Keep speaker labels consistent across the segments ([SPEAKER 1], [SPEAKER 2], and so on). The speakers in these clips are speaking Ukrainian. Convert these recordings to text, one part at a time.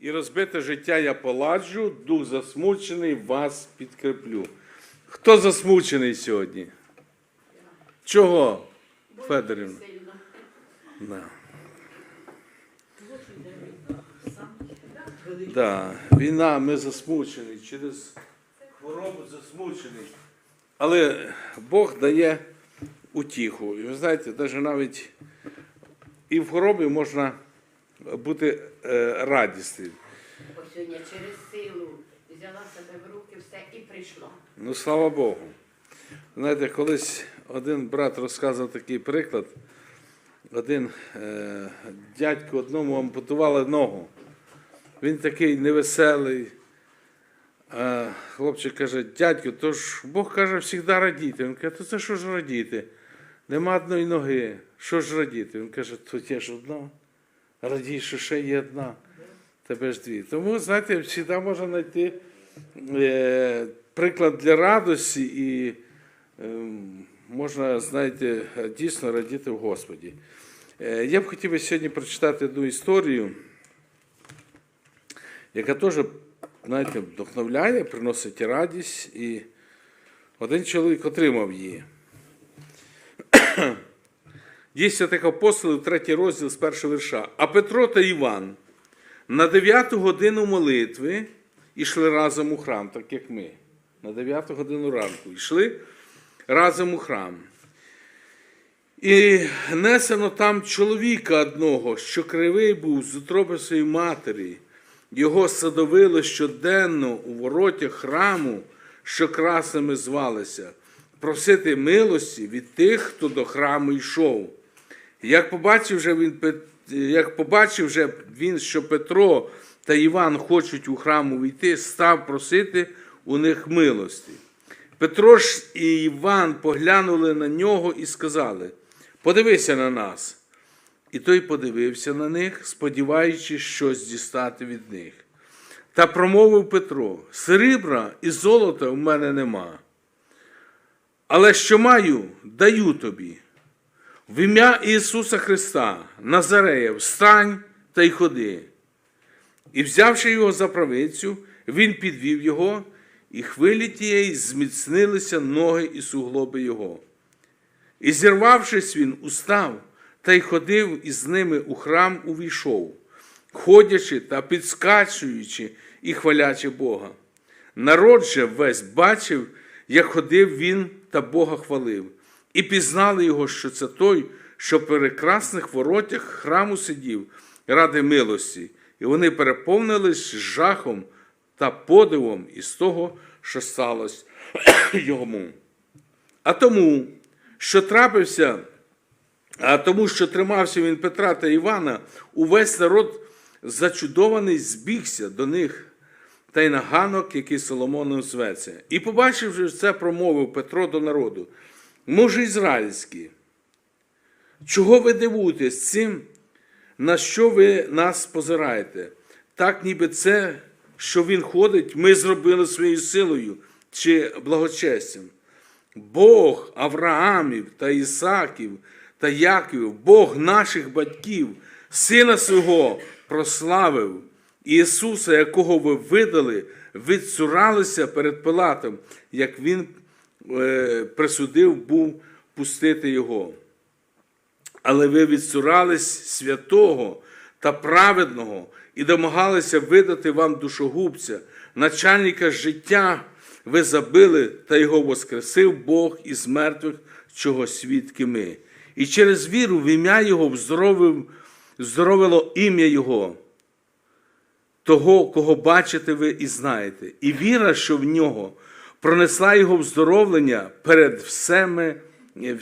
[SPEAKER 1] І розбите життя я поладжу, дух засмучений, вас підкреплю. Хто засмучений сьогодні? Чого, Федорівна? Да. Да. Війна, ми засмучені, через хворобу засмучені. Але Бог дає утіху. І ви знаєте, навіть навіть і в хворобі можна бути е, радісним.
[SPEAKER 2] Ось сьогодні через силу взяла себе в руки все і прийшло.
[SPEAKER 1] Ну, слава Богу. Знаєте, колись один брат розказував такий приклад. Один е, дядько одному ампутували ногу. Він такий невеселий. А хлопчик каже, дядько, то ж Бог каже, завжди радіти. Він каже, то це що ж радіти? Нема одної ноги. Що ж радіти? Він каже, то є ж одна. Радій, що ще є одна. Тебе ж дві. Тому, знаєте, завжди можна знайти е, приклад для радості і ем, можна, знаєте, дійсно радіти в Господі. Е, Я б хотів сьогодні прочитати одну історію, яка теж, знаєте, вдохновляє, приносить радість, і один чоловік отримав її. Дійсно тих апостолів, третій розділ з першого вірша. А Петро та Іван на дев'яту годину молитви йшли разом у храм, так як ми. На дев'яту годину ранку йшли разом у храм. І несено там чоловіка одного, що кривий був з утроби своєї матері. Його садовили щоденно у воротях храму, що красними звалися, просити милості від тих, хто до храму йшов. Як побачив вже він, як побачив вже він, що Петро та Іван хочуть у храму війти, став просити у них милості. Петро ж і Іван поглянули на нього і сказали: Подивися на нас. І той подивився на них, сподіваючись щось дістати від них. Та промовив Петро: Срібра і золота в мене нема. Але що маю, даю тобі. В ім'я Ісуса Христа, Назарея, встань та й ходи. І взявши його за правицю, він підвів його, і хвилі тієї зміцнилися ноги і суглоби його. І зірвавшись, він устав та й ходив із ними у храм увійшов, ходячи та підскачуючи і хвалячи Бога. Народ же весь бачив, як ходив він та Бога хвалив, і пізнали його, що це той, що в прекрасних воротях храму сидів ради милості, і вони переповнились жахом та подивом із того, що сталося йому. А тому, що трапився, а тому, що тримався він Петра та Івана, увесь народ зачудований збігся до них та й на ганок, який Соломоном зветься. І побачивши це, промовив Петро до народу: Може, ізраїльські, чого ви дивуєтесь цим, на що ви нас позираєте? Так, ніби це, що він ходить, ми зробили своєю силою чи благочестям. Бог Авраамів та Ісаків та Яків, Бог наших батьків, Сина свого прославив, Ісуса, якого ви видали, відсуралися перед Пилатом, як Він присудив був пустити Його. Але ви відсурались святого та праведного і домагалися видати вам душогубця, начальника життя ви забили, та його воскресив Бог із мертвих, чого свідки ми. І через віру в ім'я Його вздоровив, вздоровило ім'я Його, того, кого бачите ви і знаєте. І віра, що в нього пронесла його вздоровлення перед всеми, е,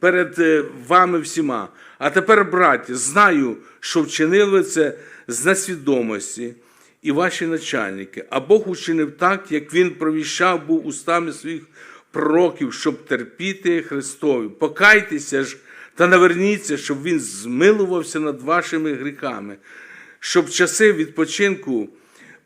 [SPEAKER 1] перед е, вами всіма. А тепер, браті, знаю, що вчинили це з несвідомості і ваші начальники. А Бог учинив так, як він провіщав був устами своїх пророків, щоб терпіти Христові. Покайтеся ж та наверніться, щоб він змилувався над вашими гріхами, щоб часи відпочинку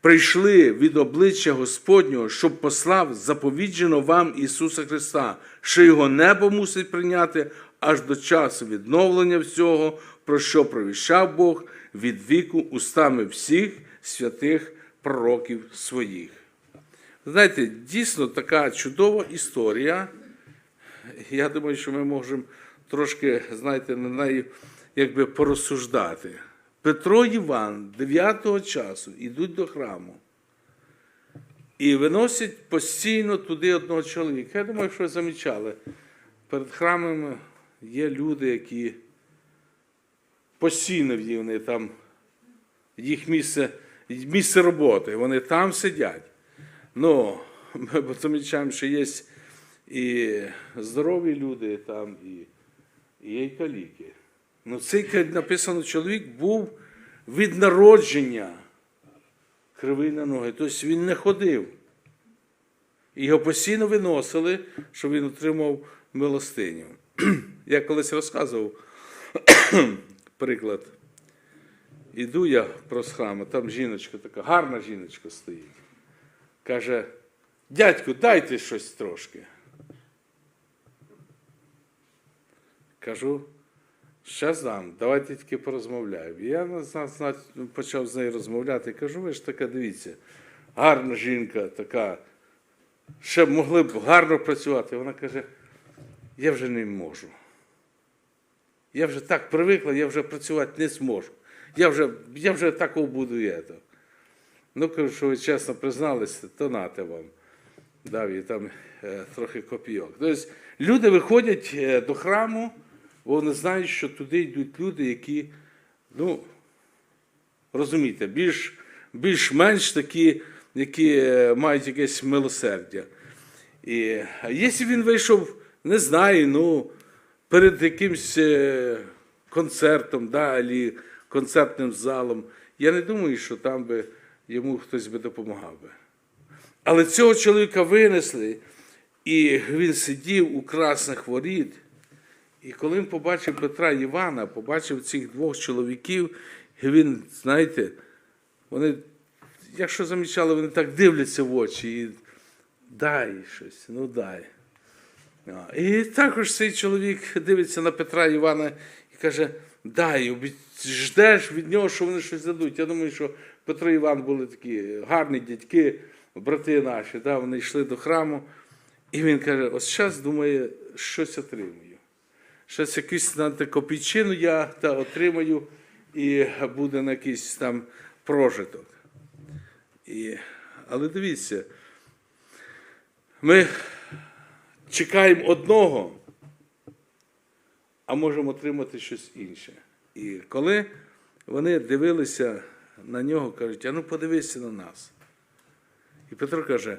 [SPEAKER 1] прийшли від обличчя Господнього, щоб послав заповіджено вам Ісуса Христа, що його небо мусить прийняти аж до часу відновлення всього, про що провіщав Бог від віку устами всіх святих пророків своїх. Знаєте, дійсно така чудова історія. Я думаю, що ми можемо трошки, знаєте, на неї якби порозсуждати. Петро Іван 9 часу йдуть до храму і виносять постійно туди одного чоловіка. Я думаю, що ви замічали, перед храмами є люди, які постійно вони там, їх місце, місце роботи, вони там сидять. Ну, ми замічаємо, що є і здорові люди там, і, і є каліки. Ну, цей написано, чоловік був від народження кривий на ноги. Тобто він не ходив. Його постійно виносили, щоб він отримав милостиню. Я колись розказував приклад. Іду я про храму, там жіночка така, гарна жіночка стоїть. Каже, дядьку, дайте щось трошки. Кажу, Щас дам, давайте тільки порозмовляємо. Я почав з нею розмовляти. Кажу, ви ж така, дивіться, гарна жінка, така, ще могли б гарно працювати. Вона каже, я вже не можу. Я вже так привикла, я вже працювати не зможу. Я вже, я вже такого буду і. Ну, кажу, що ви чесно призналися, то нате вам. Дав їй там е, трохи копійок. Тобто люди виходять е, до храму, вони знають, що туди йдуть люди, які, ну, розумієте, більш, більш-менш такі, які е, мають якесь милосердя. І, а якщо він вийшов, не знаю, ну, перед якимось е, концертом, да, або концертним залом, я не думаю, що там би йому хтось би допомагав би. Але цього чоловіка винесли, і він сидів у красних воріт. І коли він побачив Петра Івана, побачив цих двох чоловіків, і він, знаєте, вони, якщо замічали, вони так дивляться в очі і дай щось, ну дай. І також цей чоловік дивиться на Петра Івана і каже: дай, ждеш від нього, що вони щось дадуть. Я думаю, що Петро і Іван були такі гарні дядьки, брати наші. Да? Вони йшли до храму, і він каже: ось зараз думає, щось отримую. Щось якусь копійчину я та отримаю, і буде на якийсь там прожиток. І, але дивіться, ми чекаємо одного, а можемо отримати щось інше. І коли вони дивилися на нього, кажуть, а ну подивися на нас. І Петро каже,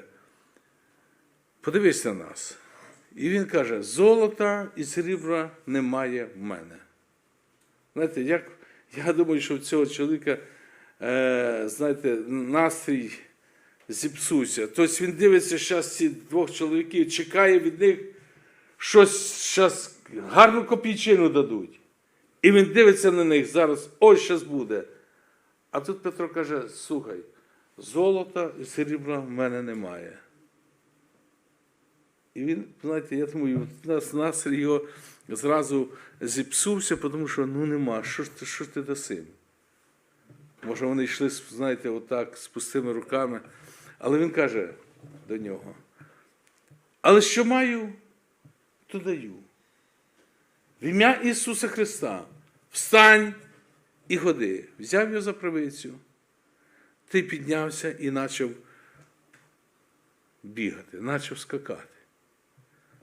[SPEAKER 1] подивись на нас. І він каже, золота і срібра немає в мене. Знаєте, як, я думаю, що в цього чоловіка, е, знаєте, настрій зіпсувся. Тобто він дивиться зараз ці двох чоловіків, чекає від них щось зараз гарну копійчину дадуть. І він дивиться на них зараз, ось щас буде. А тут Петро каже: слухай, золота і срібла в мене немає. І він, знаєте, я думаю, у нас його зразу зіпсувся, тому що ну нема, що ж ти, що ж ти даси? Може, вони йшли, знаєте, отак, з пустими руками. Але він каже до нього: але що маю, то даю. В ім'я Ісуса Христа встань і ходи. Взяв його за правицю, ти піднявся і почав бігати, почав скакати.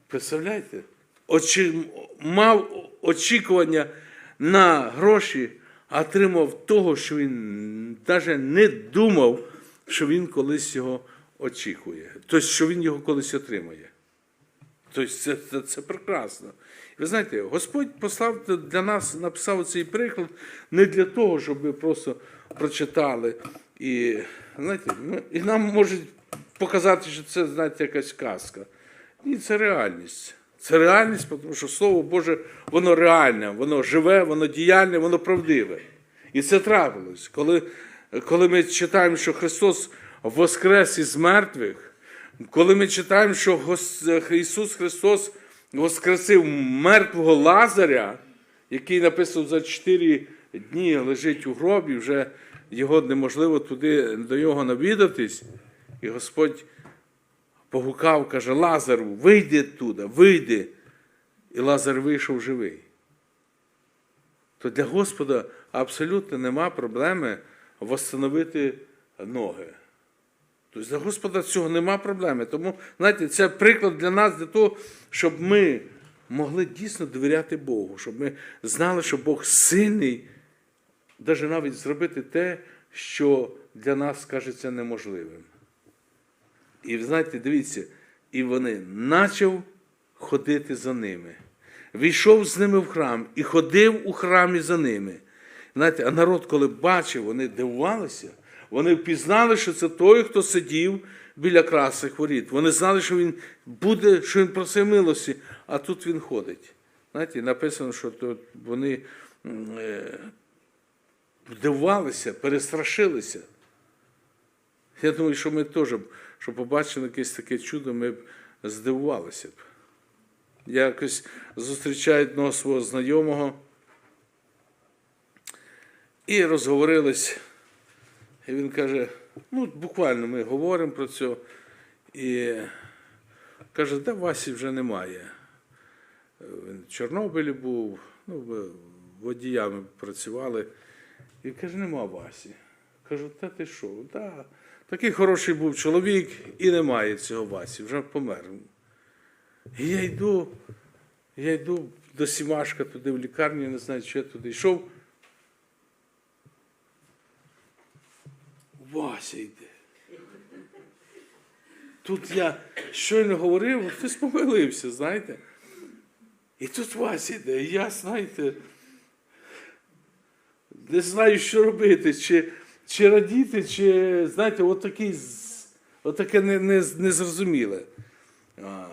[SPEAKER 1] Представляєте? Очі, мав очікування на гроші, а отримав того, що він навіть не думав, що він колись його очікує. Тобто, що він його колись отримає. Тобто це, це, це прекрасно. Ви знаєте, Господь послав для нас, написав цей приклад не для того, щоб ми просто прочитали. І, знаєте, ну, і нам можуть показати, що це, знаєте, якась казка. Ні, це реальність. Це реальність, тому що Слово Боже, воно реальне, воно живе, воно діяльне, воно правдиве. І це трапилось. Коли, коли ми читаємо, що Христос воскрес із мертвих, коли ми читаємо, що Ісус Христос воскресив мертвого Лазаря, який написав за чотири дні лежить у гробі, вже його неможливо туди до його навідатись, і Господь погукав, каже, Лазару, вийди туди, вийди. І Лазар вийшов живий. То для Господа абсолютно нема проблеми восстановити ноги. Тобто для Господа цього нема проблеми. Тому, знаєте, це приклад для нас, для того, щоб ми могли дійсно довіряти Богу, щоб ми знали, що Бог сильний, навіть навіть зробити те, що для нас кажеться неможливим. І знаєте, дивіться, і вони почав ходити за ними. Війшов з ними в храм і ходив у храмі за ними. Знаєте, а народ, коли бачив, вони дивувалися, вони впізнали, що це той, хто сидів біля красних воріт. Вони знали, що він буде, що він просив милості, а тут він ходить. Знаєте, написано, що вони е, дивувалися, перестрашилися. Я думаю, що ми теж, що побачили якесь таке чудо, ми б здивувалися б. Я якось зустрічаю одного свого знайомого і розговорились. І він каже: ну, буквально ми говоримо про це. І каже, де Васі вже немає. Він в Чорнобилі був, ну, водіями працювали. І каже, нема Васі. Кажу, та ти що? Да. Такий хороший був чоловік, і немає цього Васі, вже помер. І я йду, я йду до Сімашка туди в лікарню, не знаю, чи я туди йшов. Вася йде. Тут я щойно говорив, хтось помилився, знаєте. І тут Вася йде, і я, знаєте, не знаю, що робити, чи, чи радіти, чи, знаєте, отакий, з- отаке не, не, незрозуміле. А,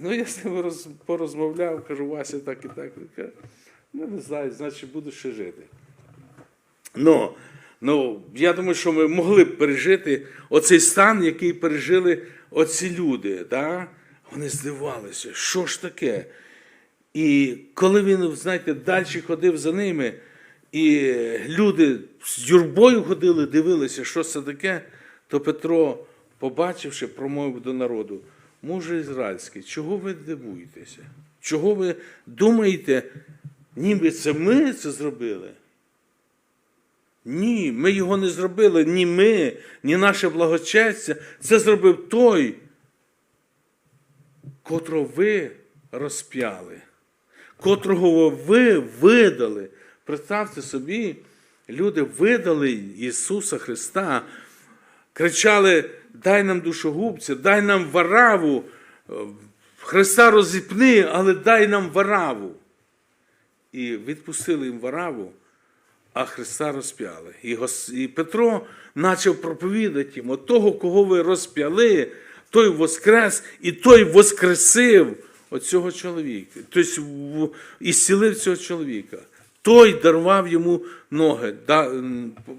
[SPEAKER 1] ну, я з ним роз, порозмовляв, кажу, Вася так і так. Ну, не знаю, значить буду ще жити. Ну, ну, я думаю, що ми могли б пережити оцей стан, який пережили оці люди. Да? Вони здивувалися, що ж таке? І коли він, знаєте, далі ходив за ними, і люди з юрбою ходили, дивилися, що це таке, то Петро, побачивши, промовив до народу: муже ізраїльський, чого ви дивуєтеся? Чого ви думаєте, ніби це ми це зробили? Ні, ми його не зробили, ні ми, ні наше благочестя. Це зробив той, котрого ви розп'яли, котрого ви видали. Представте собі, люди видали Ісуса Христа, кричали: дай нам душогубця, дай нам вараву, Христа розіпни, але дай нам вараву. І відпустили їм вараву, а Христа розп'яли. І, і Петро почав проповідати їм, того, кого ви розп'яли, той воскрес, і той воскресив оцього чоловіка. Тобто і зцілив цього чоловіка. Той дарував йому ноги,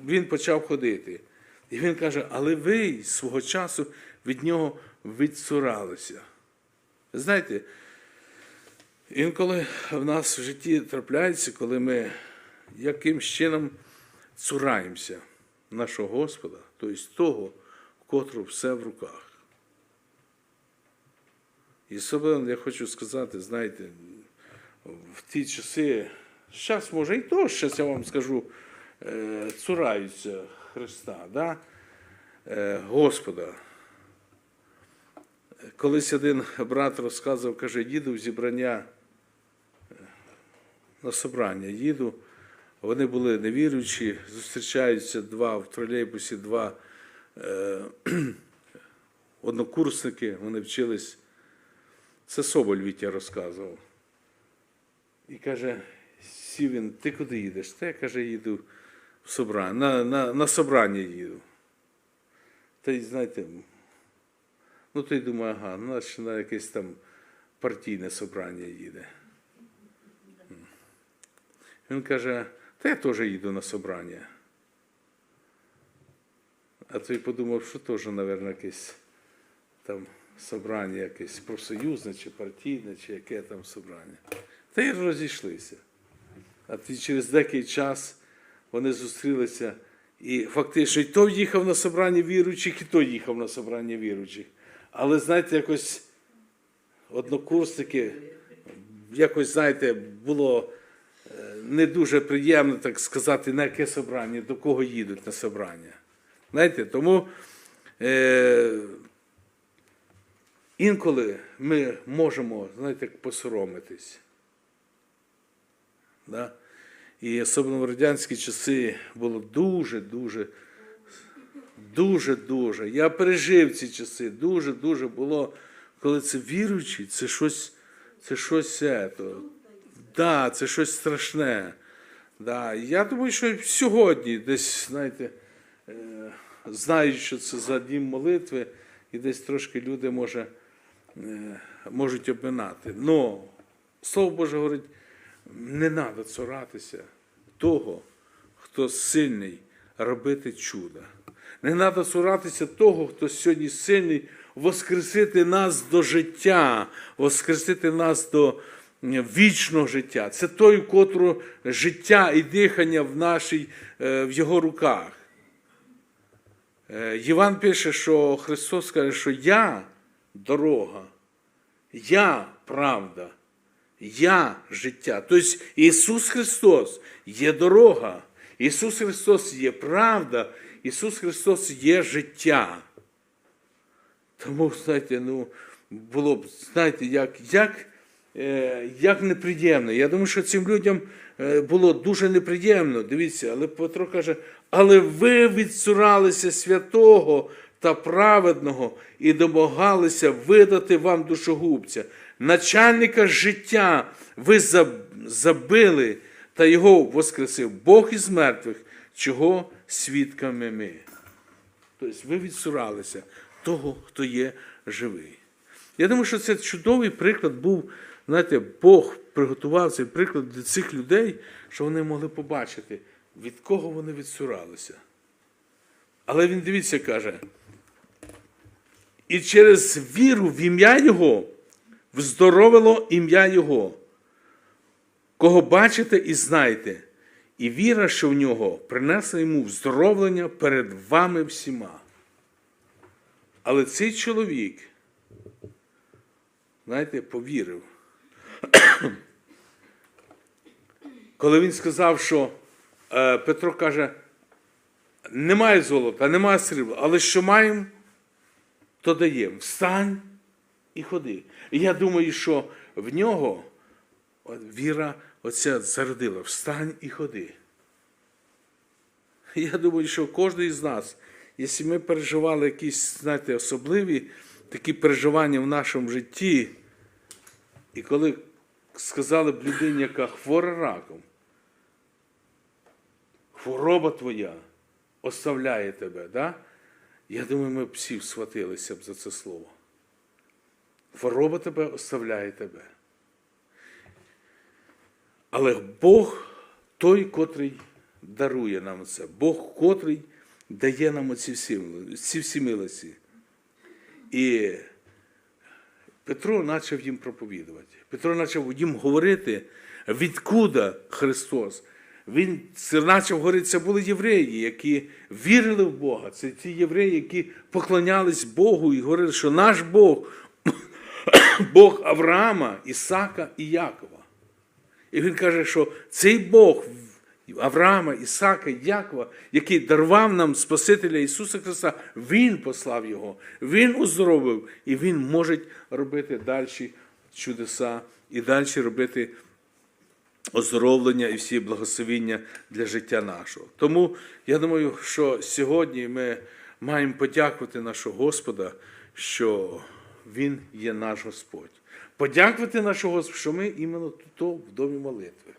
[SPEAKER 1] він почав ходити. І він каже: але ви свого часу від нього відцуралися. Знаєте, Інколи в нас в житті трапляється, коли ми якимсь чином цураємося нашого Господа, тобто того, в котрого все в руках. І особливо я хочу сказати, знаєте, в ті часи, зараз може і то, зараз я вам скажу, е, цураються Христа, да? е, Господа. Колись один брат розказував, каже, їду в зібрання е, на собрання їду. Вони були невіруючі, зустрічаються два в тролейбусі, два однокурсники, вони вчились. Це Соболь Вітя розказував. І каже, Сівін, ти куди їдеш? Та я каже, їду в собрання, на, на, на собрання їду. Та й знаєте, Ну, той думає, ага, ну, на якесь там партійне собрання їде. Він каже, та я теж їду на собрання. А той подумав, що теж, мабуть, якесь там собрання, якесь профсоюзне чи партійне, чи яке там собрання. Та й розійшлися. А через деякий час вони зустрілися, І фактично і той їхав на собрання віруючих, і той їхав на собрання віруючих. Але знаєте, якось однокурсники, якось, знаєте, було е, не дуже приємно, так сказати, на яке собрання, до кого їдуть на собрання. Знаєте, тому е, інколи ми можемо, знаєте, посоромитись. Да? І особливо в радянські часи було дуже-дуже, дуже-дуже. Я пережив ці часи, дуже-дуже було, коли це віруючий, це щось, це щось, ето, да, це щось страшне. Да. Я думаю, що сьогодні десь, знаєте, е, знають, що це за дім молитви, і десь трошки люди може, е, можуть обминати. Но Слово Боже говорить, не треба цуратися того, хто сильний робити чудо. Не треба цуратися того, хто сьогодні сильний воскресити нас до життя, воскресити нас до вічного життя. Це той, у котрого життя і дихання в нашій, е, в його руках. Е, Єван пише, що Христос каже, що я дорога, я правда, я життя. Тобто Ісус Христос є дорога, Ісус Христос є правда, Ісус Христос є життя. Тому, знаєте, ну, було б, знаєте, як, як, е, як неприємно. Я думаю, що цим людям е, було дуже неприємно. Дивіться, але Петро каже, але ви відсуралися святого та праведного і домагалися видати вам душогубця. Начальника життя ви забили, та його воскресив Бог із мертвих, чого свідками ми. Тобто ви відсуралися того, хто є живий. Я думаю, що це чудовий приклад був, знаєте, Бог приготував цей приклад для цих людей, що вони могли побачити, від кого вони відсуралися. Але він дивіться, каже, і через віру в ім'я Його вздоровило ім'я Його, кого бачите і знаєте, і віра, що в нього принесла йому вздоровлення перед вами всіма. Але цей чоловік, знаєте, повірив. Коли він сказав, що е, Петро каже, немає золота, немає срібла, але що маємо, то даємо. Встань і ходи. І я думаю, що в нього віра оця зародила. Встань і ходи. Я думаю, що кожен із нас, якщо ми переживали якісь, знаєте, особливі такі переживання в нашому житті, і коли сказали б людині, яка хвора раком, хвороба твоя оставляє тебе, да? Я думаю, ми б всі схватилися б за це слово. Хвороба тебе оставляє тебе. Але Бог той, котрий дарує нам це. Бог, котрий дає нам оці всі, ці всі милості. І Петро почав їм проповідувати. Петро почав їм говорити, відкуди Христос. Він це почав говорити, це були євреї, які вірили в Бога. Це ті євреї, які поклонялись Богу і говорили, що наш Бог Бог Авраама, Ісака і Якова. І він каже, що цей Бог Авраама, Ісака, Якова, який дарував нам Спасителя Ісуса Христа, Він послав Його, Він оздоровив, і Він може робити далі чудеса і далі робити оздоровлення і всі благословіння для життя нашого. Тому я думаю, що сьогодні ми маємо подякувати нашого Господа, що Він є наш Господь. Подякувати нашого Господа, що ми іменно тут в домі молитви.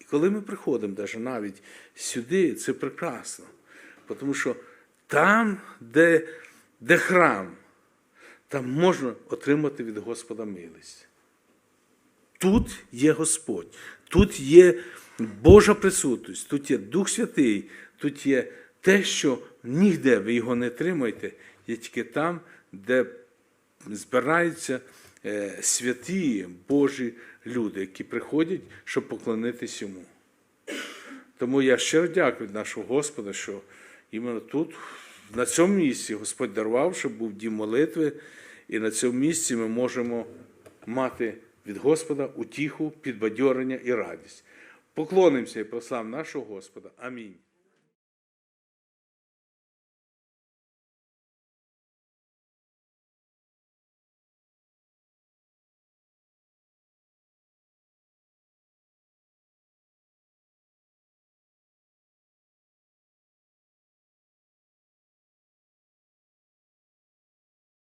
[SPEAKER 1] І коли ми приходимо даже навіть сюди, це прекрасно. Тому що там, де, де храм, там можна отримати від Господа милість. Тут є Господь, тут є Божа присутність, тут є Дух Святий, тут є те, що нігде ви його не тримаєте, є тільки там, де збираються е, святі Божі люди, які приходять, щоб поклонитись йому. Тому я щиро дякую нашого Господа, що іменно тут, на цьому місці, Господь дарував, щоб був дім молитви, і на цьому місці ми можемо мати від Господа утіху, підбадьорення і радість. Поклонимося і прослав нашого Господа. Амінь.